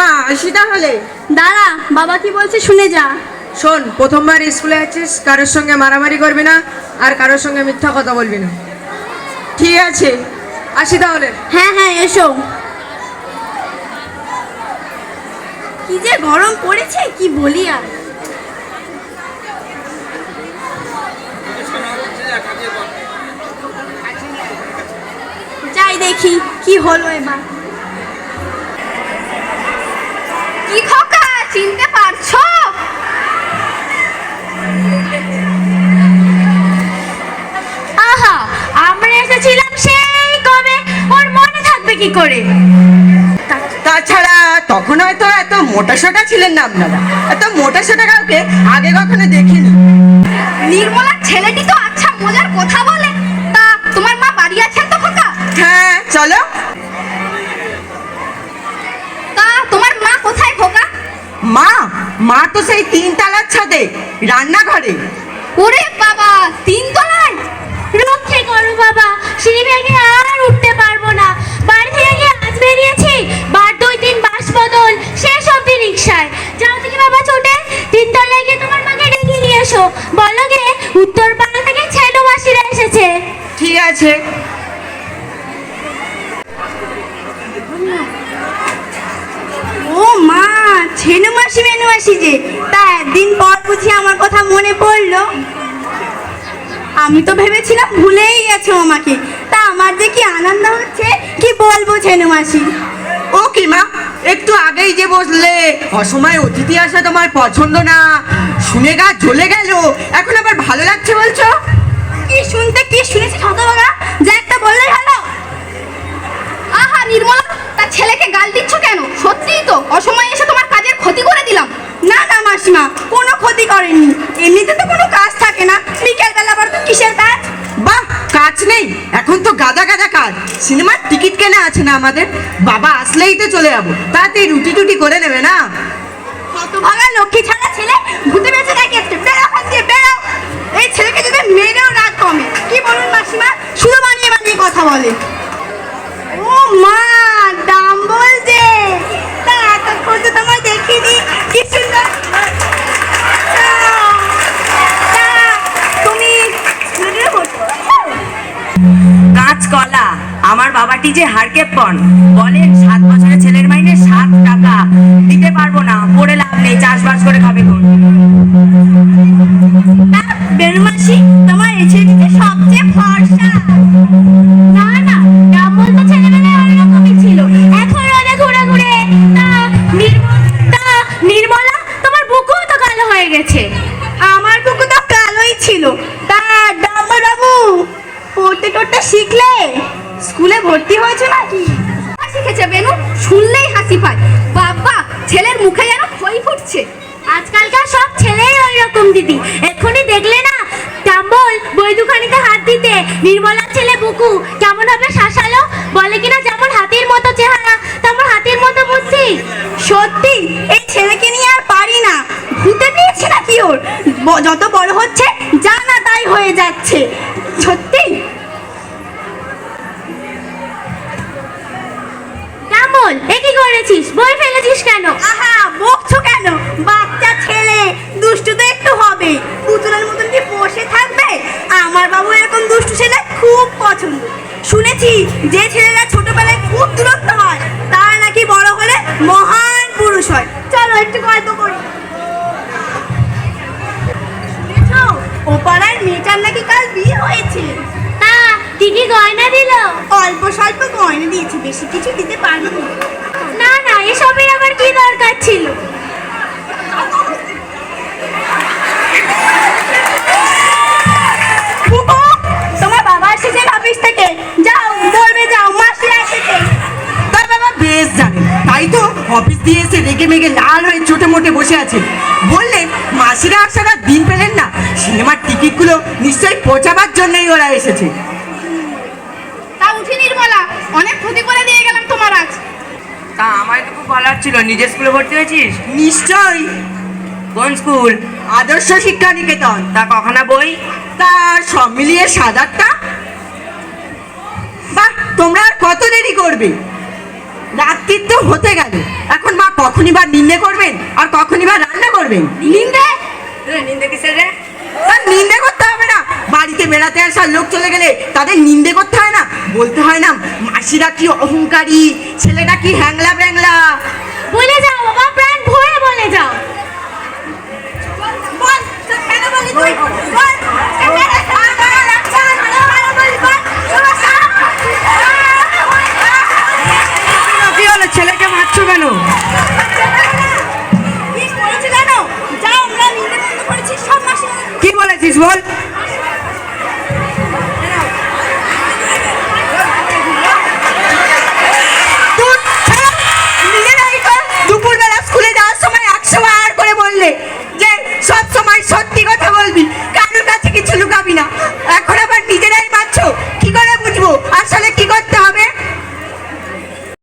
মা আসি তাহলে। দাঁড়া বাবা কি বলছে শুনে যা। শোন প্রথমবার স্কুলে আছিস কারোর সঙ্গে মারামারি করবি না আর কারোর সঙ্গে মিথ্যা কথা বলবি না। ঠিক আছে আসি তাহলে। হ্যাঁ হ্যাঁ এসো। কি যে গরম পড়েছে কি বলি আর। যাই দেখি কি হলো এবার। করে। তাছাড়া তখন হয়তো এত মোটা সোটা ছিলেন না আপনারা। এত মোটা সোটা কাউকে আগে কখনো দেখিনি। নির্মলা ছেলেটি তো আচ্ছা মজার কথা বলে। তা তোমার মা বাড়ি আছেন তো খোকা? হ্যাঁ চলো। তা তোমার মা কোথায় খোকা? মা মা তো সেই তিন তালার ছাদে রান্নাঘরে। ওরে বাবা তিন তলায় রক্ষে করো বাবা সিঁড়ি ভেঙে উত্তর পাড়া থেকে ছেনু মাসিরা এসেছে। ঠিক আছে। ও মা ছেনু মাসি মেনু মাসি যে। তা একদিন পর বুঝি আমার কথা মনে পড়ল। আমি তো ভেবেছিলাম ভুলেই গেছো আমাকে। তা আমার যে কি আনন্দ হচ্ছে কি বলব ছেনু মাসি ও কি মা একটু আগেই যে বসলে, অসময় অতিথি আসা তোমার পছন্দ না। শুনে গা জ্বলে গেল। এখন আবার ভালো লাগছে বলছো? কি শুনতে, কি শুনেছি হতভাগা যে একটা বললেই হলো। আহা, নির্মলা, তা ছেলেকে গাল দিচ্ছ কেন? সত্যিই তো, অসময়ে এসে তোমার কাজের ক্ষতি করে দিলাম। না না, মাসিমা, কোনো ক্ষতি করেনি। এমনিতে তো কোনো কাজ থাকে না। বিকেল বেলা আবার তো কিসের কাজ? বাহ, কাজ নেই। এখন তো গাদা গাদা কাজ। সিনেমার টিকিট কেনা আছে না আমাদের? বাবা আসলেই তো চলে যাব। তাতে রুটি টুটি করে নেবে না? কত ভাগা লক্ষ্মী ছাড়া ছেলে? ভূতে বেঁচে দেখিয়েছে বেরো বাবাটি যে হারকেপন বলেন সাত বছরের ছেলের মাইনে সাত টাকা, দিতে পারব না, পড়ে লাভ নেই, চাষবাস করে খাবে কোন? তোমার সবচেয়ে ফর্সা না না গ্রাম বলতে ছেলেবেলায় অন্যরকমই ছিল। এখন রোদে ঘুরে ঘুরে, তা তা নির্মলা, তোমার তো কালো হয়ে গেছে। আমার বুকু তো ছিল। তা পড়তে শিখলে? স্কুলে ভর্তি হয়েছে নাকি? শিখেছে বেনু শুনলেই হাসি পায়। বাবা ছেলের মুখে যেন খই ফুটছে। আজকালকার সব ছেলেই ওই রকম দিদি। এক্ষুনি দেখলে না টাম্বল বই দুখানিতে হাত দিতে। নির্মলার ছেলে বুকু কেমন ভাবে শাসালো? বলে কিনা যেমন হাতির মতো চেহারা তেমন হাতির মতো বুদ্ধি। সত্যি এই ছেলেকে নিয়ে আর পারি না। ভূতে পেয়েছে নাকি ওর? যত বড় হচ্ছে যা না তাই হয়ে যাচ্ছে। সত্যি? টাম্বল এ কি করেছিস? বই ফেলেছিস কেন? আহা গয়না দিল? অল্প স্বল্প গয়না দিয়েছে বেশি কিছু দিতে পারব না। না এসবের আবার কি দরকার ছিল? তোমার বাবা এসেছে অফিস থেকে। যাও বলবে যাও মাসি এসেছে তার বাবা বেশ জানে তাই তো অফিস দিয়ে এসে রেগে মেগে লাল হয়ে চোটে মোটে বসে আছে। বললেন মাসিরা আসার দিন পেলেন না। সিনেমার টিকিটগুলো নিশ্চয়ই পচাবার জন্যই ওরা এসেছে। অনেক ক্ষতি করে দিয়ে গেলাম তোমার আজ। তা আমার তো খুব ভালো ছিল নিজের স্কুলে ভর্তি হয়েছিস? নিশ্চয়ই। কোন স্কুল? আদর্শ শিক্ষা নিকেতন। তা কখনা বই? তা সব মিলিয়ে সাত আটটা বাহ তোমরা আর কত দেরি করবে? রাত্রির তো হতে গেল। এখন মা কখনই বা নিন্দে করবেন? আর কখনই বা রান্না করবেন? নিন্দে? নিন্দে কিসের রে? নিন্দে করতে বাড়িতে বেড়াতে আসা লোক চলে গেলে তাদের নিন্দে করতে হয় না বলতে হয় না মাসিরা কি অহংকারী ছেলেটা কি হ্যাংলা ব্যাংলা বলে যাও বাবা প্রাণ ভরে বলে যাও আচ্ছা কি হলো ছেলেকে মারছো কেন কি বলেছিস বল